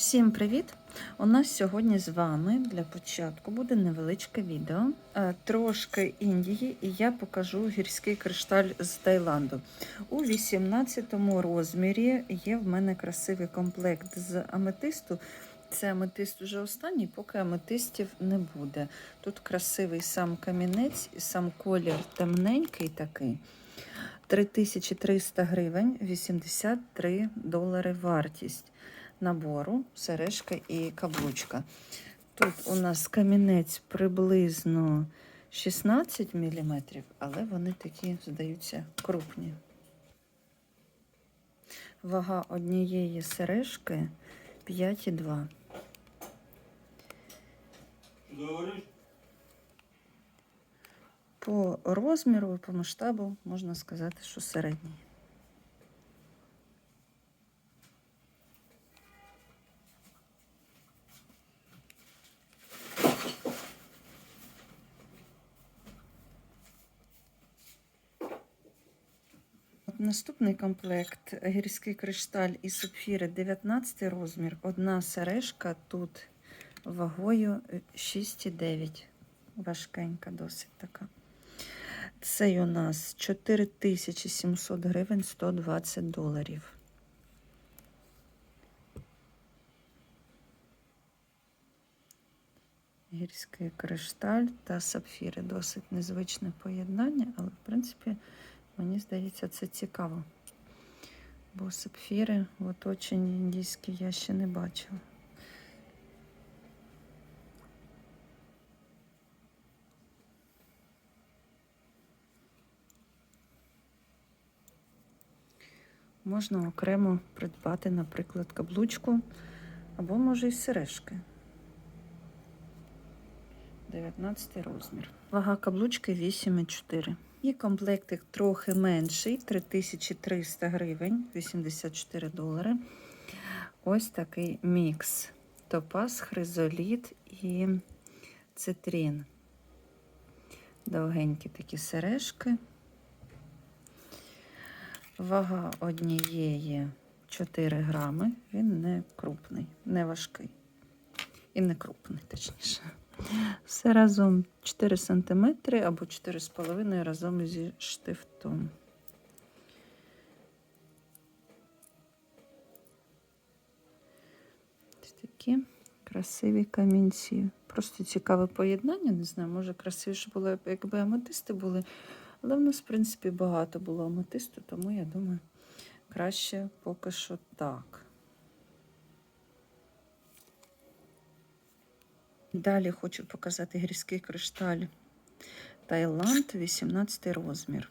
Всім привіт! У нас сьогодні з вами для початку буде невеличке відео, е, трошки Індії, і я покажу гірський кришталь з Таїланду. У 18 розмірі є в мене красивий комплект з аметисту. Це аметист вже останній, поки аметистів не буде. Тут красивий сам камінець і сам колір темненький такий. 3300 гривень, 83 долари вартість набору, сережка і каблучка. Тут у нас камінець приблизно 16 мм, але вони такі, здаються, крупні. Вага однієї сережки 5,2. По розміру і по масштабу можна сказати, що середній. Наступний комплект гірський кришталь і сапфіри 19 розмір. Одна сережка тут вагою 6,9. Важкенька досить така. Цей у нас 4700 гривень 120 доларів. Гірський кришталь та сапфіри. Досить незвичне поєднання, але, в принципі, мені здається, це цікаво. Бо сапфіри в оточенні індійські я ще не бачила. Можна окремо придбати, наприклад, каблучку або, може, і сережки. 19 розмір. Вага каблучки 8,4. І комплектик трохи менший 3300 гривень, 84 долари. Ось такий мікс. Топаз, хризоліт і цитрін. Довгенькі такі сережки. Вага однієї 4 грами. Він не крупний, не важкий. І не крупний, точніше. Все разом 4 см або 4,5 разом зі штифтом. Ось такі красиві камінці. Просто цікаве поєднання. Не знаю, може красивіше було, якби аметисти були. Але в нас, в принципі, багато було аметисту, тому я думаю, краще поки що так. Далі хочу показати гірський кришталь Таїланд, 18 розмір.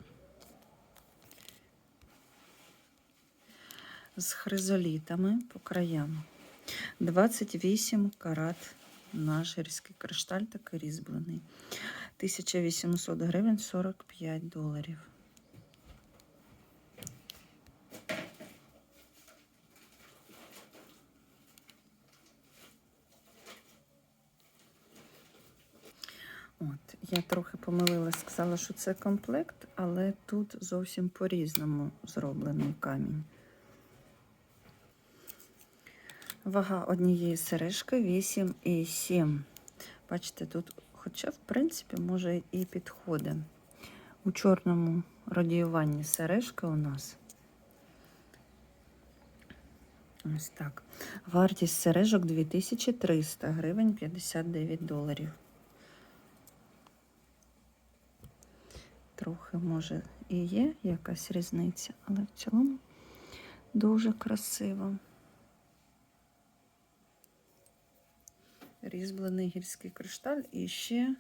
З хризолітами по краям. 28 карат наш гірський кришталь такий різьблений. 1800 гривень 45 доларів. От, я трохи помилилась, сказала, що це комплект, але тут зовсім по-різному зроблений камінь. Вага однієї сережки 8,7. Бачите, тут, хоча, в принципі, може і підходить. У чорному радіюванні сережка у нас. Ось так. Вартість сережок 2300 гривень 59 доларів. Трохи, може, і є якась різниця, але в цілому дуже красиво. Різьблений гірський кришталь і ще,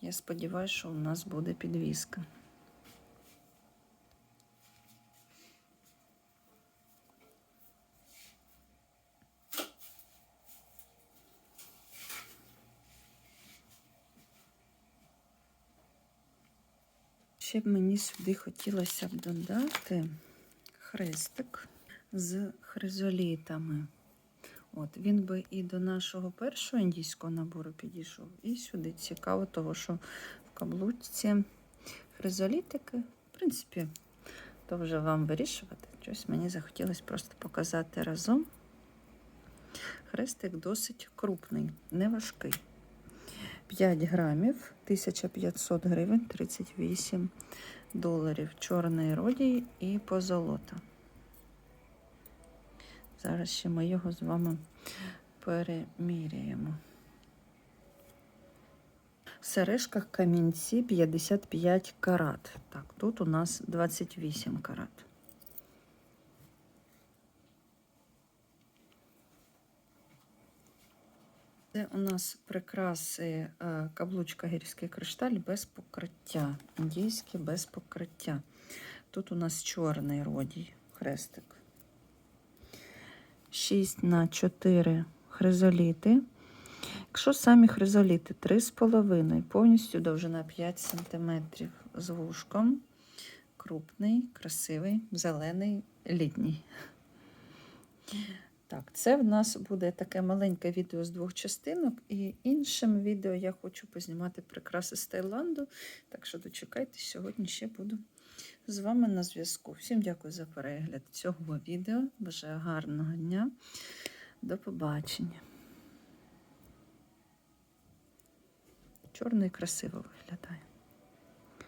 я сподіваюся, що у нас буде підвіска. Ще б мені сюди хотілося б додати хрестик з хризолітами. От, Він би і до нашого першого індійського набору підійшов, і сюди цікаво, того, що в каблучці хризолітики, в принципі, то вже вам вирішувати. Щось мені захотілося просто показати разом. хрестик досить крупний, не важкий. 5 грамів, 1500 гривень, 38 доларів. Чорний родій і позолота. Зараз ще ми його з вами переміряємо. В сережках камінці 55 карат. Так, тут у нас 28 карат. Це у нас прикраси е, каблучка гірський кришталь без покриття. Індійське без покриття. Тут у нас чорний родій, хрестик. 6 на 4 хризоліти. Якщо самі хризоліти 3,5, повністю довжина 5 см з вушком. Крупний, красивий, зелений, літній. Так, це в нас буде таке маленьке відео з двох частинок, і іншим відео я хочу познімати прикраси з Таїланду. Так що дочекайтесь, сьогодні ще буду з вами на зв'язку. Всім дякую за перегляд цього відео. Бажаю гарного дня. До побачення. Чорний красиво виглядає.